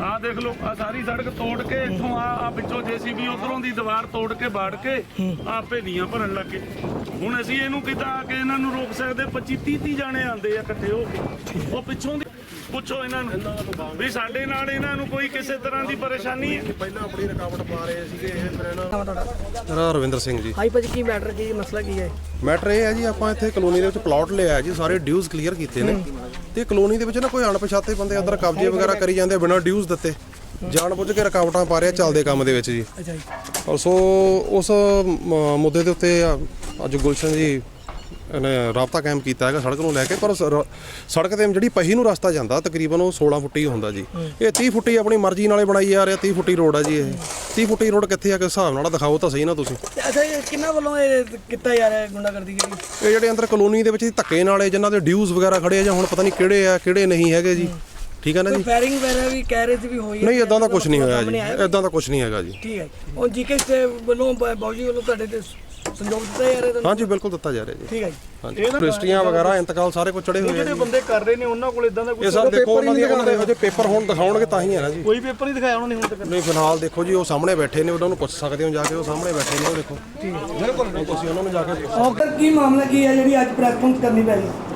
ਆਹ ਦੇਖ ਲਓ ਆ ਸਾਰੀ ਸੜਕ ਤੋੜ ਕੇ ਇੱਥੋਂ ਆ ਆ ਪਿੱਛੋਂ ਜੀਸੀਬੀ ਉਧਰੋਂ ਦੀ ਦੀਵਾਰ ਤੋੜ ਕੇ ਬਾੜ ਕੇ ਆ ਭੇਲੀਆਂ ਭਰਨ ਲੱਗੇ ਹੁਣ ਅਸੀਂ ਇਹਨੂੰ ਕਿੱਦਾਂ ਆ ਕੇ ਇਹਨਾਂ ਨੂੰ ਰੋਕ ਸਕਦੇ? 25 30 30 ਜਾਣੇ ਆਂਦੇ ਆ ਇਕੱਠੇ ਹੋ ਕੇ। ਉਹ ਪਿੱਛੋਂ ਦੀ ਪੁੱਛੋ ਇਹਨਾਂ ਨੂੰ ਵੀ ਸਾਡੇ ਨਾਲ ਇਹਨਾਂ ਨੂੰ ਕੋਈ ਕਿਸੇ ਤਰ੍ਹਾਂ ਦੀ ਪਰੇਸ਼ਾਨੀ ਹੈ। ਪਹਿਲਾਂ ਆਪਣੀ ਰੁਕਾਵਟ ਪਾ ਰਹੇ ਸੀਗੇ ਇਹ ਫਿਰ ਇਹਨਾਂ ਮੇਰਾ ਰਵਿੰਦਰ ਸਿੰਘ ਜੀ। ਹਾਈ ਭਾਜੀ ਕੀ ਮੈਟਰ ਕੀ ਮਸਲਾ ਕੀ ਹੈ? ਮੈਟਰ ਇਹ ਹੈ ਜੀ ਆਪਾਂ ਇੱਥੇ ਕਲੋਨੀ ਦੇ ਵਿੱਚ ਪਲਾਟ ਲਿਆ ਹੈ ਜੀ ਸਾਰੇ ਡਿਊਜ਼ ਕਲੀਅਰ ਕੀਤੇ ਨੇ। ਤੇ ਕਲੋਨੀ ਦੇ ਵਿੱਚ ਨਾ ਕੋਈ ਅਣਪਛਾਤੇ ਬੰਦੇ ਅੰਦਰ ਕਬਜ਼ੇ ਵਗੈਰਾ ਕਰੀ ਜਾਂਦੇ ਬਿਨਾਂ ਡਿਊਜ਼ ਦਿੱਤੇ। ਜਾਣ ਬੁੱਝ ਕੇ ਰੁਕਾਵਟਾਂ ਪਾ ਰਹੇ ਚੱਲਦੇ ਕੰਮ ਦੇ ਵਿੱਚ ਜੀ। ਅੱਛਾ ਜੀ। ਔਰ ਸੋ ਉਸ ਮੁੱਦੇ ਦੇ ਉੱਤੇ ਅੱਜ ਗੁਲਸ਼ਨ ਜੀ ਰਾਬਤਾ ਕਾਇਮ ਕੀਤਾ ਹੈਗਾ ਸੜਕ ਨੂੰ ਲੈ ਕੇ ਪਰ ਸੜਕ ਤੇ ਜਿਹੜੀ ਪਹੀ ਨੂੰ ਰਸਤਾ ਜਾਂਦਾ ਤਕਰੀਬਨ ਉਹ 16 ਫੁੱਟੀ ਹੁੰਦਾ ਜੀ। ਇਹ 30 ਫੁੱਟੀ ਆਪਣੀ ਮਰਜ਼ੀ ਨਾਲੇ ਬਣਾਈ ਜਾ ਰਿਹਾ 30 ਫੁੱਟੀ ਰੋਡ ਆ ਜੀ ਇਹ। 30 ਫੁੱਟੀ ਰੋਡ ਕਿੱਥੇ ਆ ਕਿਸ ਹਿਸਾਬ ਨਾਲ ਆ? ਦਿਖਾਓ ਤਾਂ ਸਹੀ ਨਾ ਤੁਸੀਂ। ਤੇ ਅੱਛਾ ਇਹ ਕਿੰਨਾ ਵੱਲੋਂ ਇਹ ਕੀਤਾ ਜਾ ਰਿਹਾ ਗੁੰਡਾਗਰਦੀ ਜਿਹੜੀ ਇਹ ਜਿਹੜੇ ਅੰਦਰ ਕਲੋਨੀ ਦੇ ਵਿੱਚ ਜੀ ਧੱਕੇ ਨਾਲ ਜਿਨ੍ਹਾਂ ਦੇ ਡਿਊਜ਼ ਵਗੈਰਾ ਖੜੇ ਆ ਜਾਂ ਹੁਣ ਪਤਾ ਨਹੀਂ ਕਿਹੜੇ ਆ ਕਿਹੜੇ ਨਹੀਂ ਹੈਗੇ ਜੀ। ਠੀਕ ਹੈ ਨਾ ਜੀ? ਫਾਇਰਿੰਗ ਵਗੈਰਾ ਵੀ ਕਹਿ ਰਹੇ ਸੀ ਵੀ ਹੋਈ ਹੈ ਨਹੀਂ ਇਦਾਂ ਦਾ ਕੁਝ ਨਹੀਂ ਹੋਇਆ ਜੀ? ਇਦਾਂ ਦਾ ਕੁਝ ਨਹੀਂ ਹੈਗਾ ਜੀ। ਠੀਕ ਹੈ ਉਹ ਜੀਕੇ ਵੱਲੋਂ ਬ- ਵੱਲੋਂ ਤੁਹਾਡੇ ਤੇ ਸੰਯੋਗ ਦਿੱਤਾ ਜਾ ਰਿਹਾ ਤੁਹਾਨੂੰ ਹਾਂਜੀ ਬਿਲਕੁਲ ਦਿੱਤਾ ਜਾ ਰਿਹਾ ਜੀ। ਠੀਕ ਹੈ ਜੀ। ਹਾਂਜੀ। ਰਜਿਸਟਰੀਆਂ ਵਗੈਰਾ ਇੰਤਕਾਲ ਸਾਰੇ ਕੁਝ ਚੜੇ ਹੋਏ ਆ ਜਿਹੜੇ ਜੀ। ਬੰਦੇ ਕਰ ਰਹੇ ਨੇ ਉਹਨਾਂ ਕੋਲ ਇਦਾਂ ਦਾ ਇਹ ਸਭ ਦੇਖੋ ਉਹਨਾਂ ਦੀ ਉਹਨਾਂ ਦੇ ਹਜੇ ਪੇਪਰ ਹੁਣ ਦਿਖਾਉਣਗੇ ਤਾਂ ਹੀ ਹੈ ਨਾ ਜੀ। ਕੋਈ ਪੇਪਰ ਨਹੀਂ ਦਿਖਾਇਆ ਉਹਨਾਂ ਨੇ ਹੁਣ ਤੱਕ। ਨਹੀਂ ਫਿਲਹਾਲ ਦੇਖੋ ਜੀ ਉਹ ਸਾਹਮਣੇ ਬੈਠੇ ਨੇ ਉਹਨਾਂ ਨੂੰ ਪੁੱਛ ਸਕਦੇ ਹੋ ਜਾ ਕੇ ਉਹ ਸਾਹਮਣੇ ਬੈਠੇ ਨੇ ਉਹ ਦੇਖੋ। ਬਿਲਕੁਲ ਤੁਸੀਂ ਉਹਨਾਂ ਨੂੰ ਜਾ ਕੇ ਪੁੱਛ। ਔਕਰ ਕੀ ਮਾਮਲਾ ਕੀ ਹੈ ਜਿਹੜੀ ਅੱਜ ਪ੍ਰੈਸ ਕਾਨਫਰੰਸ ਕਰਨੀ ਪੈ ਗਈ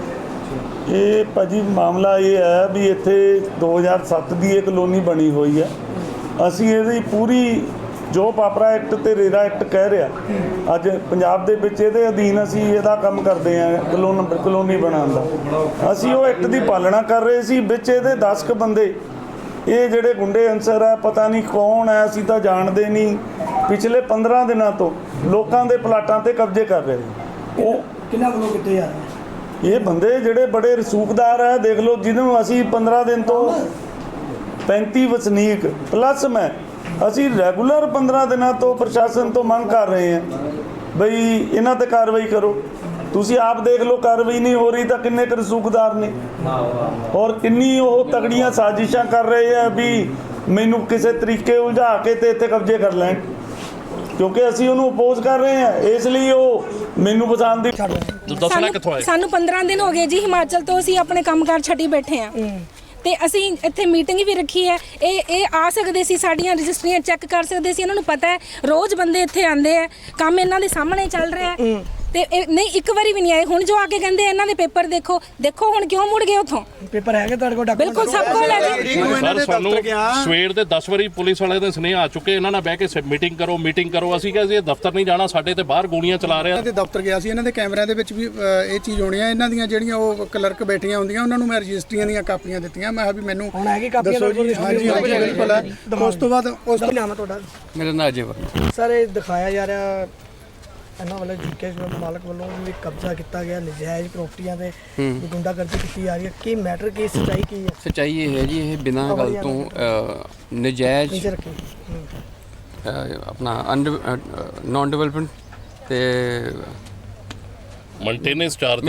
ਇਹ ਭਾਜੀ ਮਾਮਲਾ ਇਹ ਹੈ ਵੀ ਇੱਥੇ 2007 ਦੀ ਇਹ ਕਲੋਨੀ ਬਣੀ ਹੋਈ ਹੈ। ਅਸੀਂ ਇਹਦੀ ਪੂਰੀ ਜੋ ਪਾਪਰਾ ਐਕਟ ਤੇ ਰੇਰਾ ਐਕਟ ਕਹਿ ਰਿਹਾ ਅੱਜ ਪੰਜਾਬ ਦੇ ਵਿੱਚ ਇਹਦੇ ਅਧੀਨ ਅਸੀਂ ਇਹਦਾ ਕੰਮ ਕਰਦੇ ਹਾਂ ਕਲੋਨ ਕਲੋਨੀ ਬਣਾਉਣ ਦਾ। ਅਸੀਂ ਉਹ ਐਕਟ ਦੀ ਪਾਲਣਾ ਕਰ ਰਹੇ ਸੀ ਵਿੱਚ ਇਹਦੇ 10 ਕ ਬੰਦੇ ਇਹ ਜਿਹੜੇ ਗੁੰਡੇ ਅਨਸਰ ਹੈ ਪਤਾ ਨਹੀਂ ਕੌਣ ਹੈ ਅਸੀਂ ਤਾਂ ਜਾਣਦੇ ਨਹੀਂ। ਪਿਛਲੇ 15 ਦਿਨਾਂ ਤੋਂ ਲੋਕਾਂ ਦੇ ਪਲਾਟਾਂ ਤੇ ਕਬਜ਼ੇ ਕਰ ਰਹੇ ਨੇ। ਉਹ ਕਿੰਨਾ ਵੱਲੋਂ ਕਿੱਥੇ ਰਿਹਾ ਇਹ ਬੰਦੇ ਜਿਹੜੇ ਬੜੇ ਰਸੂਖਦਾਰ ਹੈ ਦੇਖ ਲਓ ਜਿਹਨੂੰ ਅਸੀਂ 15 ਦਿਨ ਤੋਂ 35 ਵਸਨੀਕ ਪਲੱਸ ਮੈਂ ਅਸੀਂ ਰੈਗੂਲਰ 15 ਦਿਨਾਂ ਤੋਂ ਪ੍ਰਸ਼ਾਸਨ ਤੋਂ ਮੰਗ ਕਰ ਰਹੇ ਹਾਂ ਬਈ ਇਹਨਾਂ ਤੇ ਕਾਰਵਾਈ ਕਰੋ। ਤੁਸੀਂ ਆਪ ਦੇਖ ਲਓ ਕਾਰਵਾਈ ਨਹੀਂ ਹੋ ਰਹੀ ਤਾਂ ਕਿੰਨੇ ਕੁ ਰਸੂਖਦਾਰ ਨੇ। ਔਰ ਕਿੰਨੀ ਉਹ ਤਗੜੀਆਂ ਸਾਜ਼ਿਸ਼ਾਂ ਕਰ ਰਹੇ ਆ ਵੀ ਮੈਨੂੰ ਕਿਸੇ ਤਰੀਕੇ ਉਲਝਾ ਕੇ ਤੇ ਇੱਥੇ ਕਬਜ਼ੇ ਕਰ ਲੈਣ। ਕਿਉਂਕਿ ਅਸੀਂ ਉਹਨੂੰ ਅਪੋਜ਼ ਕਰ ਰਹੇ ਹਾਂ ਇਸ ਲਈ ਉਹ ਮੈਨੂੰ ਪਸੰਦ ਦੀ ਸਾਨੂੰ ਸਾਨੂੰ 15 ਦਿਨ ਹੋ ਗਏ ਜੀ ਹਿਮਾਚਲ ਤੋਂ ਅਸੀਂ ਆਪਣੇ ਕੰਮਕਾਰ ਛੱਡੀ ਬੈਠੇ ਆ ਤੇ ਅਸੀਂ ਇੱਥੇ ਮੀਟਿੰਗ ਵੀ ਰੱਖੀ ਹੈ। ਇਹ ਇਹ ਆ ਸਕਦੇ ਸੀ, ਸਾਡੀਆਂ ਰਜਿਸਟਰੀਆਂ ਚੈੱਕ ਕਰ ਸਕਦੇ ਸੀ। ਇਹਨਾਂ ਨੂੰ ਪਤਾ ਹੈ, ਰੋਜ਼ ਬੰਦੇ ਇੱਥੇ ਆਉਂਦੇ ਆ ਕੰਮ ਇਹਨਾਂ ਦੇ ਸਾਹਮਣੇ ਚੱਲ ਰਿਹਾ ਹੈ। ਤੇ ਇਹ- ਨਹੀਂ ਇੱਕ ਵਾਰੀ ਵੀ ਨਹੀਂ ਆਏ। ਹੁਣ ਜੋ ਆ ਕੇ ਕਹਿੰਦੇ ਇਹਨਾਂ ਦੇ ਪੇਪਰ ਦੇਖੋ। ਦੇਖੋ ਹੁਣ ਕਿਉਂ ਮੁੜ ਗਏ ਉਥੋਂ? ਪੇਪਰ ਹੈਗੇ ਤੁਹਾਡੇ ਕੋਲ ਡਾਕੂਮੈਂਟ ਬਿਲਕੁਲ ਸਭ ਕੋਲ ਹੈ ਜੀ ਸਰ ਸਾਨੂੰ ਸਵੇਰ ਦੇ 10 ਵਾਰੀ ਪੁਲਿਸ ਵਾਲੇ ਦੇ ਸੁਨੇਹਾ ਆ ਚੁੱਕੇ। ਇਹਨਾਂ ਨਾਲ ਬਹਿ ਕੇ ਮੀਟਿੰਗ ਕਰੋ ਮੀਟਿੰਗ ਕਰੋ। ਅਸੀਂ ਕਿਹਾ ਸੀ ਇਹ ਦਫ਼ਤਰ ਨਹੀਂ ਜਾਣਾ ਸਾਡੇ ਤੇ ਬਾਹਰ ਗੋਲੀਆਂ ਚਲਾ ਰਹੇ। ਆ ਇਹਨਾਂ ਦੇ ਦਫ਼ਤਰ ਗਿਆ ਸੀ। ਇਹਨਾਂ ਦੇ ਕੈਮਰਿਆਂ ਦੇ ਵਿੱਚ ਵੀ ਅ, ਇਹ ਚੀਜ਼ ਹੋਣੀ ਆ। ਇਹਨਾਂ ਦੀਆਂ ਜਿਹੜੀਆਂ ਉਹ ਕਲਰਕ ਬੈਠੀਆਂ ਹੁੰਦੀਆਂ ਉਹਨਾਂ ਨੂੰ ਮੈਂ ਰਜਿਸਟਰੀਆਂ ਦੀਆਂ ਕਾਪੀਆਂ ਦਿੱਤੀਆਂ। ਮੈਂ ਕਿਹਾ ਵੀ ਮੈਨੂੰ ਹੁਣ ਹੈਗੀ ਕਾਪੀਆਂ ਦੱਸੋ ਜੀ। ਹਾਂਜੀ ਹਾਂਜੀ ਬਿਲਕੁਲ ਹੈ। ਉਸ ਤੋਂ ਬਾਅਦ ਉਸ ਕੀ ਨਾਮ ਹੈ ਤੁਹਾਡਾ? ਮੇਰਾ ਨਾਂ ਅਜੇ ਵਰਮਾ। ਸਰ ਇਹ ਦਿਖਾਇਆ ਜਾ ਰਿਹਾ ਇਹਨਾਂ ਵੱਲੋਂ ਜੀਕੇ ਮਾਲਕ ਵੱਲੋਂ ਵੀ ਕਬਜ਼ਾ ਕੀਤਾ ਗਿਆ ਨਜਾਇਜ਼ ਪ੍ਰਾਪਰਟੀਆਂ ਤੇ ਗੁੰਡਾਗਰਦੀ ਕੀਤੀ ਜਾ ਰਹੀ ਹੈ। ਕੀ ਮੈਟਰ ਕੀ ਸੱਚਾਈ ਕੀ ਹੈ? ਸੱਚਾਈ ਇਹ ਹੈ ਜੀ ਇਹ ਬਿਨਾਂ ਗੱਲ ਤੋਂ ਨਜਾਇਜ਼ ਆਪਣਾ ਨਾਨ ਡਿਵੈਲਪਮੈਂਟ ਤੇ ਮੇਨਟੇਨੈਂਸ charges